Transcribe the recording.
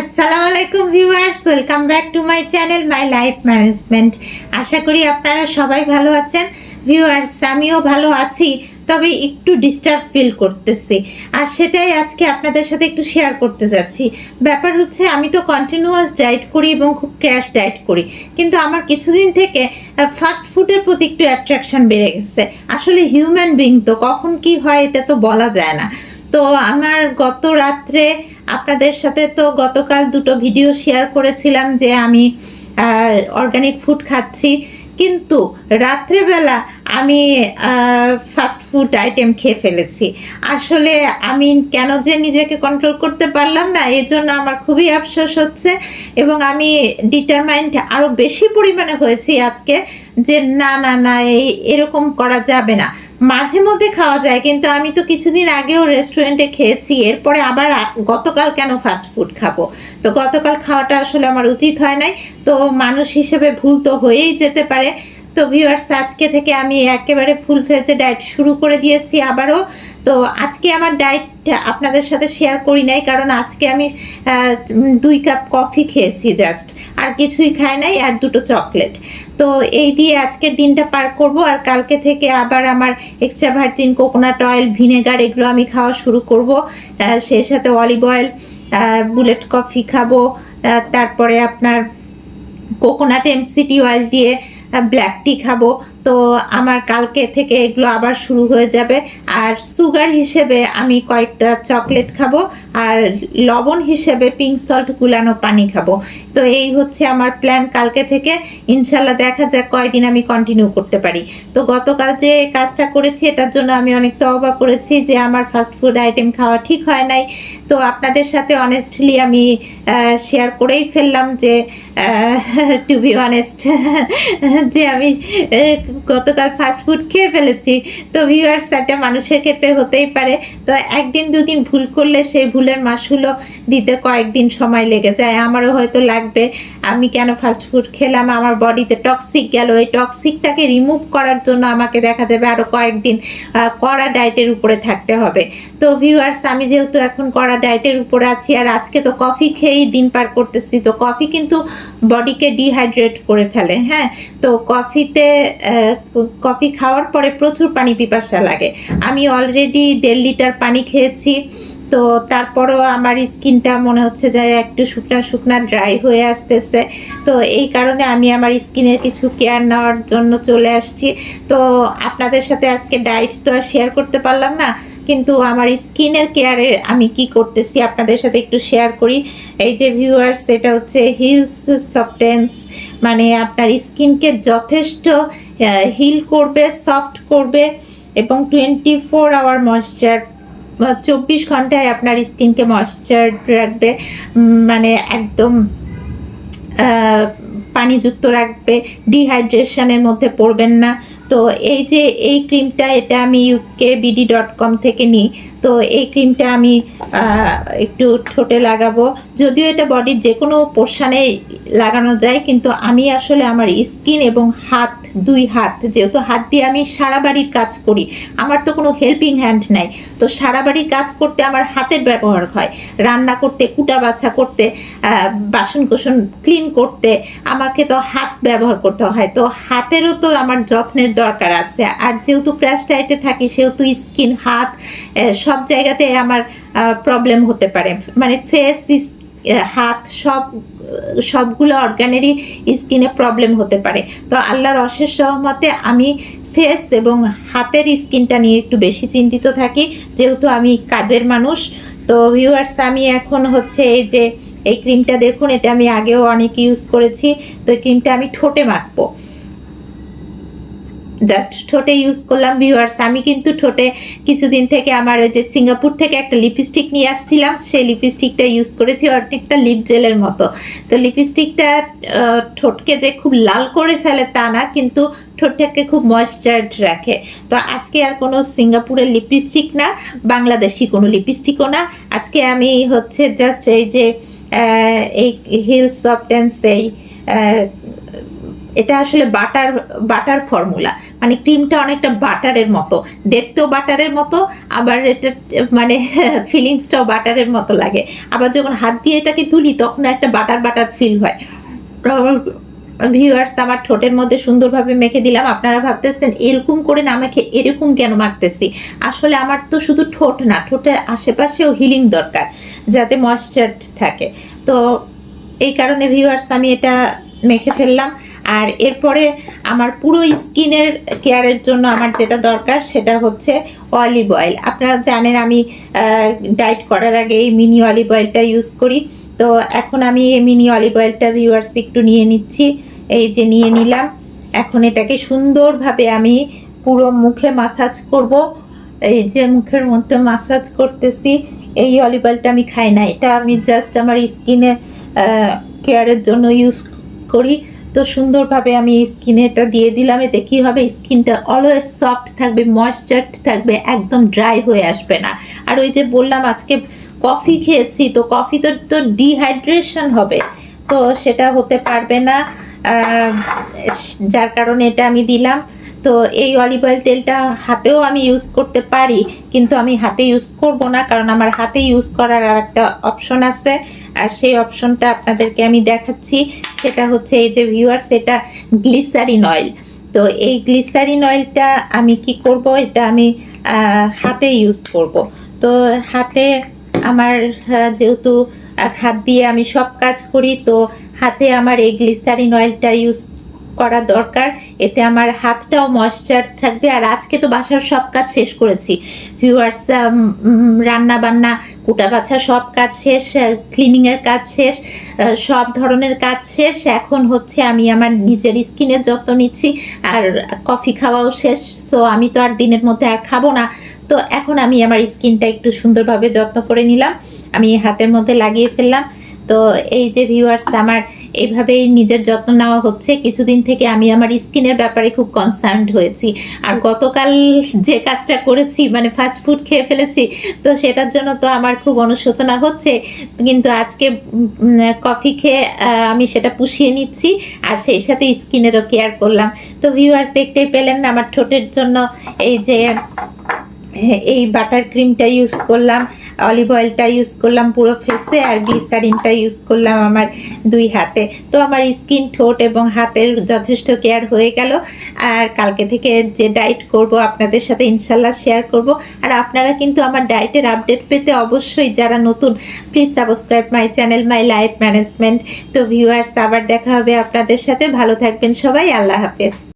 আসসালামু আলাইকুম viewers, welcome back to my channel, my life management. আশা করি আপনারা সবাই ভালো আছেন। ভিউয়ার্স, আমিও ভালো আছি, তবে একটু ডিস্টার্ব ফিল করতেছি। আর সেটাই আজকে আপনাদের সাথে একটু শেয়ার করতে যাচ্ছি। ব্যাপার হচ্ছে, আমি তো কন্টিনিউয়াস ডায়েট করি এবং খুব ক্র্যাশ ডায়েট করি। কিন্তু আমার কিছুদিন থেকে ফাস্ট ফুডের প্রতি একটু অ্যাট্রাকশন বেড়ে গেছে। আসলে হিউম্যান বিং তো কখন কি হয়, এটা তো বলা যায় না। তো আমার গত রাত্রে আপনাদের সাথে তো গতকাল দুটো ভিডিও শেয়ার করেছিলাম যে আমি অর্গানিক ফুড খাচ্ছি। কিন্তু রাত্রেবেলা আমি ফাস্ট ফুড আইটেম খেয়ে ফেলেছি। আসলে আমি কেন যে নিজেকে কন্ট্রোল করতে পারলাম না, এর জন্য আমার খুবই আফসোস হচ্ছে এবং আমি ডিটারমাইন্ড আরও বেশি পরিমাণে হয়েছি আজকে যে না না না, এই এরকম করা যাবে না। মাঝে মধ্যে খাওয়া যায়, কিন্তু আমি তো কিছুদিন আগেও রেস্টুরেন্টে খেয়েছি, এরপরে আবার গতকাল কেন ফাস্ট ফুড খাব? তো গতকাল খাওয়াটা আসলে আমার উচিত হয় নাই, তো মানুষ হিসেবে ভুল তো হয়েই যেতে পারে। তো ভিউয়ার্স আজকে থেকে আমি একেবারে ফুল ফেজে ডায়েট শুরু করে দিয়েছি, আবারও তো আজকে আমার ডায়েট আপনাদের সাথে শেয়ার করি নাই, কারণ আজকে আমি দুই কাপ কফি খেয়েছি জাস্ট আর কিছুই খাই নাই, আর দুটো চকলেট তো এই দিয়ে আজকের দিনটা পার করব, আর কালকে থেকে আবার আমার extra virgin coconut oil vinegar এগুলো আমি খাওয়া শুরু করব। সেই সাথে অলিভ অয়েল বুলেট কফি খাব তারপরে আপনার কোকোনাট এমসিটি অয়েল দিয়ে ব্ল্যাক টি খাব। তো আমার কালকে থেকে এগুলো আবার শুরু হয়ে যাবে। আর সুগার হিসেবে আমি কয়েকটা চকলেট খাব আর লবণ হিসেবে পিঙ্ক সল্ট গুলানো পানি খাব। তো এই হচ্ছে আমার প্ল্যান কালকে থেকে। ইনশাল্লাহ দেখা যাক কয়দিন আমি কন্টিনিউ করতে পারি। তো গতকাল যে কাজটা করেছি এটার জন্য আমি অনেক তবা করেছি যে আমার ফাস্ট ফুড আইটেম খাওয়া ঠিক হয় নাই। তো আপনাদের সাথে অনেস্টলি আমি শেয়ার করেই ফেললাম যে টু বি অনেস্ট যে আমি গতকাল ফাস্ট ফুড খেয়ে ফেলেছি। তো ভিউয়ার্স একটা মানুষের ক্ষেত্রে হতেই পারে। তো একদিন, দুদিন ভুল করলে সেই ভুলের মাসুলও দিতে কয়েকদিন সময় লেগে যায়। আমারও হয়তো লাগবে। আমি কেন ফাস্ট ফুড খেলাম? আমার বডিতে টক্সিক গেল। এই টক্সিকটাকে রিমুভ করার জন্য আমাকে দেখা যাবে আরও কয়েকদিন কড়া ডায়েটের উপরে থাকতে হবে। তো ভিউয়ার্স আমি যেহেতু এখন কড়া ডায়েটের উপরে আছি, আর আজকে তো কফি খেয়েই দিন পার করতেছি, তো কফি কিন্তু বডিকে ডিহাইড্রেট করে ফেলে হ্যাঁ? তো কফিতে কফি খাওয়ার পরে প্রচুর পানি পিপাসা লাগে। আমি অলরেডি দেড় লিটার পানি খেয়েছি, তো তারপরও আমার স্কিনটা মনে হচ্ছে যে একটু শুকনা শুকনা ড্রাই হয়ে আসতেছে। তো এই কারণে আমি আমার স্কিনের কিছু কেয়ার নেওয়ার জন্য চলে আসছি। তো আপনাদের সাথে আজকে ডায়েট তো আর শেয়ার করতে পারলাম না, কিন্তু আমার স্কিনের কেয়ারে আমি কি করতেছি আপনাদের সাথে একটু শেয়ার করি। এই যে ভিউয়ার্স এটা হচ্ছে হিলস সফটেন্স মানে আপনার স্কিনকে যথেষ্ট হিল করবে, সফট করবে এবং টোয়েন্টি ফোর আওয়ার ময়শ্চার চব্বিশ ঘন্টায় আপনার স্কিনকে ময়শ্চার রাখবে মানে একদম পানিযুক্ত রাখবে ডিহাইড্রেশনের মধ্যে পড়বেন না। তো এই যে এই ক্রিমটা এটা আমি ইউকে বিডি ডট কম থেকে নিই। তো এই ক্রিমটা আমি একটু ঠোঁটে লাগাবো। যদিও এটা বডির যে কোনো পোর্শানে লাগানো যায়, কিন্তু আমি আসলে আমার স্কিন এবং হাত, দুই হাত, যেহেতু হাত দিয়ে আমি সারা বাড়ির কাজ করি, আমার তো কোনো হেল্পিং হ্যান্ড নাই। তো সারা বাড়ির কাজ করতে আমার হাতের ব্যবহার হয়। রান্না করতে, কুটা বাছা করতে বাসন কোসন ক্লিন করতে, আমাকে তো হাত ব্যবহার করতে হয়। তো হাতেরও তো আমার যত্নের দরকার আছে। আর যেহেতু ক্র্যাশ ডায়েটে থাকি, সেহেতু স্কিন, হাত সব জায়গাতে আমার প্রবলেম হতে পারে। মানে ফেস হাত, সব, সবগুলো অর্গানেরই স্কিনে প্রবলেম হতে পারে। তো আল্লাহর অশেষ সহমতে আমি ফেস এবং হাতের স্কিনটা নিয়ে একটু বেশি চিন্তিত থাকি। যেহেতু আমি কাজের মানুষ, তো ভিউয়ার্স আমি এখন হচ্ছে এই যে, এই ক্রিমটা দেখুন, এটা আমি আগেও অনেক ইউজ করেছি। তো এই ক্রিমটা আমি ঠোঁটে মাখবো। জাস্ট ঠোঁটে ইউজ করলাম ভিউয়ার্স আমি কিন্তু ঠোঁটে কিছুদিন থেকে আমার ওই যে সিঙ্গাপুর থেকে একটা লিপস্টিক নিয়ে আসছিলাম সেই লিপস্টিকটা ইউজ করেছি অনেকটা লিপ জেলের মতো। তো লিপস্টিকটা ঠোঁটকে যে খুব লাল করে ফেলে তা না কিন্তু ঠোঁটটাকে খুব ময়েশ্চার্ড রাখে। তো আজকে আর কোনো সিঙ্গাপুরের লিপস্টিক না বাংলাদেশি কোনো লিপস্টিকও না। আজকে আমি হচ্ছে জাস্ট এই যে এই হিল সফটেন্স এই আহ, এটা আসলে বাটার বাটার ফর্মুলা। মানে ক্রিমটা অনেকটা বাটারের মতো। দেখতেও বাটারের মতো, আবার এটা মানে ফিলিংসটাও বাটারের মতো লাগে। আবার যখন হাত দিয়ে এটাকে তুলি, তখন একটা বাটার বাটার ফিল হয়। ভিউয়ার্স আমার ঠোঁটের মধ্যে সুন্দরভাবে মেখে দিলাম। আপনারা ভাবতেছেন, এরকম করে না মেখে, এরকম কেন মাখতেছি? আসলে আমার তো শুধু ঠোঁট না, ঠোঁটের আশেপাশেও হিলিং দরকার, যাতে ময়শ্চার থাকে। তো এই কারণে ভিউয়ার্স আমি এটা মেখে ফেললাম। আর এরপরে আমার পুরো স্কিনের কেয়ারের জন্য আমার যেটা দরকার সেটা হচ্ছে অলিভ অয়েল। আপনারা জানেন আমি ডায়েট করার আগে এই মিনি অলিভ অয়েলটা ইউজ করি। তো এখন আমি এই মিনি অলিভ অয়েলটা ভিউয়ার্স একটু নিয়ে নিচ্ছি। এই যে নিয়ে নিলাম। এখন এটাকে সুন্দরভাবে আমি পুরো মুখে মাসাজ করব। এই যে মুখের মধ্যে মাসাজ করতেছি। এই অলিভ অয়েলটা আমি খাই না। এটা আমি জাস্ট আমার স্কিনে কেয়ারের জন্য ইউজ করি। সুন্দরভাবে আমি স্কিনে এটা দিয়ে দিলাম। এতে কী হবে? স্কিনটা অলওয়েজ সফট থাকবে ময়েশ্চার থাকবে, একদম ড্রাই হয়ে আসবে না। আর ওই যে বললাম, আজকে কফি খেয়েছি, তো কফি তো তো ডিহাইড্রেশন হবে। তো সেটা হতে পারবে না। যার কারণে এটা আমি দিলাম। তো এই অলিভ অয়েল তেলটা হাতেও আমি ইউজ করতে পারি, কিন্তু আমি হাতে ইউজ করব না, কারণ আমার হাতে ইউজ করার আর একটা অপশন আছে। আর সেই অপশনটা আপনাদেরকে আমি দেখাচ্ছি, সেটা হচ্ছে এই যে ভিউয়ার্স এটা গ্লিসারিন অয়েল তো এই গ্লিসারিন অয়েলটা আমি কি করব? এটা আমি হাতে ইউজ করব। তো হাতে আমার যেহেতু হাত দিয়ে আমি সব কাজ করি, তো হাতে আমার এই গ্লিসারিন অয়েলটা ইউজ করা দরকার। এতে আমার হাতটাও ময়শ্চার থাকবে। আর আজকে তো বাসার সব কাজ শেষ করেছি। ভিউয়ার্স রান্না বান্না কুটা বাছা সব কাজ শেষ ক্লিনিংয়ের কাজ শেষ সব ধরনের কাজ শেষ। এখন হচ্ছে আমি আমার নিজের স্কিনের যত্ন নিচ্ছি। আর কফি খাওয়াও শেষ। তো আমি তো আর দিনের মধ্যে আর খাব না। তো এখন আমি আমার স্কিনটা একটু সুন্দরভাবে যত্ন করে নিলাম। আমি হাতের মধ্যে লাগিয়ে ফেললাম। তো এই যে ভিউয়ার্স আমার এভাবেই নিজের যত্ন নেওয়া হচ্ছে। কিছুদিন থেকে আমি আমার স্কিনের ব্যাপারে খুব কনসার্নড হয়েছি। আর গতকাল যে কাজটা করেছি মানে ফাস্ট ফুড খেয়ে ফেলেছি তো সেটার জন্য তো আমার খুব অনুশোচনা হচ্ছে। কিন্তু আজকে কফি খেয়ে আমি সেটা পুষিয়ে নিচ্ছি আর সেই সাথে স্কিনেরও কেয়ার করলাম। তো ভিউয়ার্স দেখতেই পেলেন আমার ঠোঁটের জন্য এই যে এই বাটার ক্রিমটা ইউজ করলাম। অলিভ অয়েলটা ইউজ করলাম পুরো ফেসে আর গ্লিসারিনটা ইউজ করলাম আমার দুই হাতে। তো আমার স্কিন ঠোঁট এবং হাতের যথেষ্ট কেয়ার হয়ে গেল। আর কালকে থেকে যে ডায়েট করব আপনাদের সাথে ইনশাল্লাহ শেয়ার করব। আর আপনারা কিন্তু আমার ডায়েটের আপডেট পেতে অবশ্যই যারা নতুন please subscribe my channel my life management তো ভিউয়ার্স আবার দেখা হবে আপনাদের সাথে। ভালো থাকবেন সবাই, আল্লাহ হাফেজ।